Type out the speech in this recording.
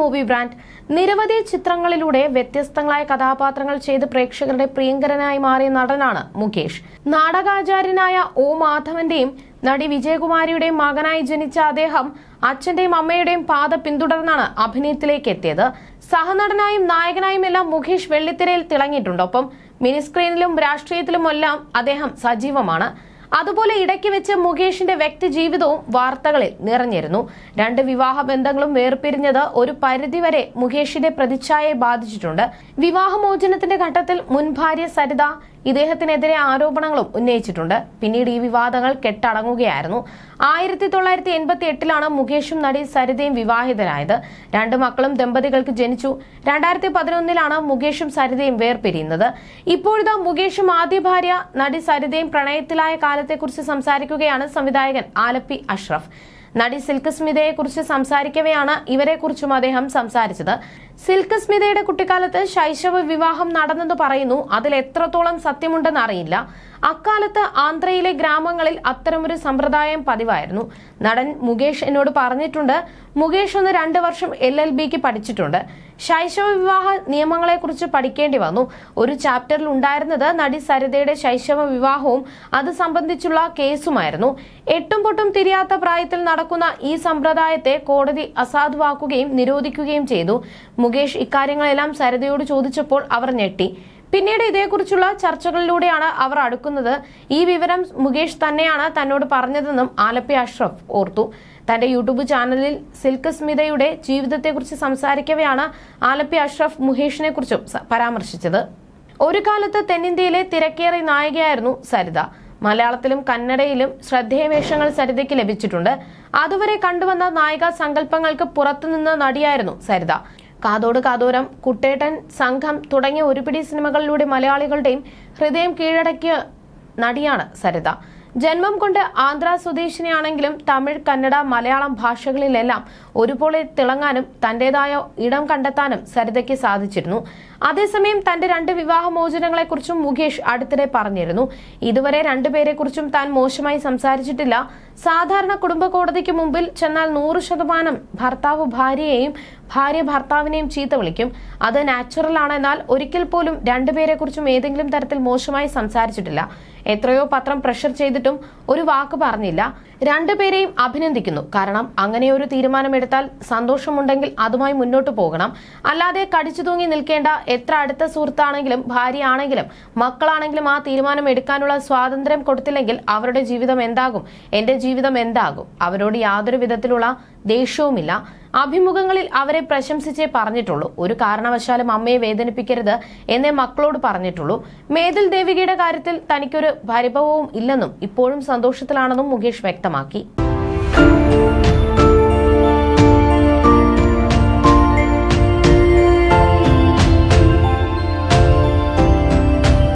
Movie brand. നിരവധി ചിത്രങ്ങളിലൂടെ വ്യത്യസ്തങ്ങളായ കഥാപാത്രങ്ങൾ ചെയ്ത് പ്രേക്ഷകരുടെ പ്രിയങ്കരനായി മാറിയ നടനാണ് മുകേഷ്. നാടകാചാര്യനായ ഒ മാധവന്റെയും നടി വിജയകുമാരിയുടെയും മകനായി ജനിച്ച അദ്ദേഹം അച്ഛന്റെയും അമ്മയുടെയും പാത പിന്തുടർന്നാണ് അഭിനയത്തിലേക്ക് എത്തിയത്. സഹനടനായും നായകനായും എല്ലാം മുകേഷ് വെള്ളിത്തിരയിൽ തിളങ്ങിയിട്ടുണ്ട്. ഒപ്പം മിനിസ്ക്രീനിലും രാഷ്ട്രീയത്തിലുമെല്ലാം അദ്ദേഹം സജീവമാണ്. അതുപോലെ ഇടയ്ക്ക് വെച്ച് മുകേഷിന്റെ വ്യക്തി ജീവിതവും വാർത്തകളിൽ നിറഞ്ഞിരുന്നു. രണ്ട് വിവാഹ ബന്ധങ്ങളും വേർപിരിഞ്ഞത് ഒരു പരിധിവരെ മുകേഷിന്റെ പ്രതിച്ഛായയെ ബാധിച്ചിട്ടുണ്ട്. വിവാഹമോചനത്തിന്റെ ഘട്ടത്തിൽ മുൻ ഭാര്യ സരിത ഇദ്ദേഹത്തിനെതിരെ ആരോപണങ്ങളും ഉന്നയിച്ചിട്ടുണ്ട്. പിന്നീട് ഈ വിവാദങ്ങൾ കെട്ടടങ്ങുകയായിരുന്നു. ആയിരത്തി തൊള്ളായിരത്തി എൺപത്തി എട്ടിലാണ് മുകേഷും നടി സരിതയും വിവാഹിതരായത്. രണ്ട് മക്കളും ദമ്പതികൾക്ക് ജനിച്ചു. രണ്ടായിരത്തി പതിനൊന്നിലാണ് മുകേഷും സരിതയും വേർപിരിയുന്നത്. ഇപ്പോഴത്തെ മുകേഷും ആദ്യ ഭാര്യ നടി സരിതയും പ്രണയത്തിലായ കാലത്തെക്കുറിച്ച് സംസാരിക്കുകയാണ് സംവിധായകൻ ആലപ്പി അഷ്റഫ്. നടി സിൽക്ക് സ്മിതയെ കുറിച്ച് സംസാരിക്കവെയാണ് ഇവരെ കുറിച്ചും അദ്ദേഹം സംസാരിച്ചത്. സിൽക്ക് സ്മിതയുടെ കുട്ടിക്കാലത്ത് ശൈശവ വിവാഹം നടന്നെന്ന് പറയുന്നു. അതിൽ എത്രത്തോളം സത്യമുണ്ടെന്ന് അറിയില്ല. അക്കാലത്ത് ആന്ധ്രയിലെ ഗ്രാമങ്ങളിൽ അത്തരമൊരു സമ്പ്രദായം പതിവായിരുന്നു. നടൻ മുകേഷ് എന്നോട് പറഞ്ഞിട്ടുണ്ട് മുകേഷ് ഒന്ന് രണ്ട് വർഷം എൽ എൽ ബിക്ക് പഠിച്ചിട്ടുണ്ട്. ശൈശവ വിവാഹ നിയമങ്ങളെക്കുറിച്ച് പഠിക്കേണ്ടി വന്നു. ഒരു ചാപ്റ്ററിൽ ഉണ്ടായിരുന്നത് നടി സരിതയുടെ ശൈശവ വിവാഹവും അത് സംബന്ധിച്ചുള്ള കേസുമായിരുന്നു. എട്ടും പൊട്ടും തിരിയാത്ത പ്രായത്തിൽ നടക്കുന്ന ഈ സമ്പ്രദായത്തെ കോടതി അസാധുവാക്കുകയും നിരോധിക്കുകയും ചെയ്തു. മുകേഷ് ഇക്കാര്യങ്ങളെല്ലാം സരിതയോട് ചോദിച്ചപ്പോൾ അവർ ഞെട്ടി. പിന്നീട് ഇതേക്കുറിച്ചുള്ള ചർച്ചകളിലൂടെയാണ് അവർ അടുക്കുന്നത്. ഈ വിവരം മുകേഷ് തന്നെയാണ് തന്നോട് പറഞ്ഞതെന്നും ആലപ്പി അഷ്റഫ് ഓർത്തു. തന്റെ യൂട്യൂബ് ചാനലിൽ സിൽക്ക് സ്മിതയുടെ ജീവിതത്തെക്കുറിച്ച് സംസാരിക്കവെയാണ് ആലപ്പി അഷ്റഫ് മുകേഷിനെ കുറിച്ചും പരാമർശിച്ചത്. ഒരു കാലത്ത് തെന്നിന്ത്യയിലെ തിരക്കേറിയ നായികയായിരുന്നു സരിത. മലയാളത്തിലും കന്നഡയിലും ശ്രദ്ധേയ വേഷങ്ങൾ സരിതയ്ക്ക് ലഭിച്ചിട്ടുണ്ട്. അതുവരെ കണ്ടുവന്ന നായിക സങ്കല്പങ്ങൾക്ക് പുറത്തുനിന്ന നടിയായിരുന്നു സരിത. കാതോട് കാതോരം കുട്ടേട്ടൻ സംഘം തുടങ്ങിയ ഒരുപിടി സിനിമകളിലൂടെ മലയാളികളുടെയും ഹൃദയം കീഴടക്കിയ നടിയാണ് സരിത. ജന്മം കൊണ്ട് ആന്ധ്ര സ്വദേശിനിയാണെങ്കിലും തമിഴ് കന്നഡ മലയാളം ഭാഷകളിലെല്ലാം ഒരുപോലെ തിളങ്ങാനും തന്റേതായ ഇടം കണ്ടെത്താനും സരിതയ്ക്ക് സാധിച്ചിരുന്നു. അതേസമയം തന്റെ രണ്ട് വിവാഹമോചനങ്ങളെക്കുറിച്ചും മുകേഷ് അടുത്തിടെ പറഞ്ഞിരുന്നു. ഇതുവരെ രണ്ടുപേരെക്കുറിച്ചും താൻ മോശമായി സംസാരിച്ചിട്ടില്ല. സാധാരണ കുടുംബ കോടതിക്ക് മുമ്പിൽ ചെന്നാൽ നൂറ് ശതമാനം ഭർത്താവ് ഭാര്യയെയും ഭാര്യ ഭർത്താവിനെയും ചീത്ത വിളിക്കും. അത് നാച്ചുറൽ ആണ്. എന്നാൽ ഒരിക്കൽ പോലും രണ്ടുപേരെക്കുറിച്ചും ഏതെങ്കിലും തരത്തിൽ മോശമായി സംസാരിച്ചിട്ടില്ല. എത്രയോ പത്രം പ്രഷർ ചെയ്തിട്ടും ഒരു വാക്ക് പറഞ്ഞില്ല. രണ്ടുപേരെയും അഭിനന്ദിക്കുന്നു. കാരണം അങ്ങനെ ഒരു തീരുമാനമെടുത്താൽ സന്തോഷമുണ്ടെങ്കിൽ അതുമായി മുന്നോട്ട് പോകണം. അല്ലാതെ കടിച്ചു തൂങ്ങി നിൽക്കേണ്ട എത്ര അടുത്ത സുഹൃത്താണെങ്കിലും ഭാര്യയാണെങ്കിലും മക്കളാണെങ്കിലും ആ തീരുമാനം എടുക്കാനുള്ള സ്വാതന്ത്ര്യം കൊടുത്തില്ലെങ്കിൽ അവരുടെ ജീവിതം എന്താകും? എന്റെ ജീവിതം എന്താകും? അവരോട് യാതൊരു വിധത്തിലുള്ള ദേഷ്യവുമില്ല. അഭിമുഖങ്ങളിൽ അവരെ പ്രശംസിച്ചേ പറഞ്ഞിട്ടുള്ളൂ. ഒരു കാരണവശാലും അമ്മയെ വേദനിപ്പിക്കരുത് എന്നേ മക്കളോട് പറഞ്ഞിട്ടുള്ളൂ. മേതിൽ ദേവികയുടെ കാര്യത്തിൽ തനിക്കൊരു പരിഭവവും ഇല്ലെന്നും ഇപ്പോഴും സന്തോഷത്തിലാണെന്നും മുകേഷ് വ്യക്തമാക്കി.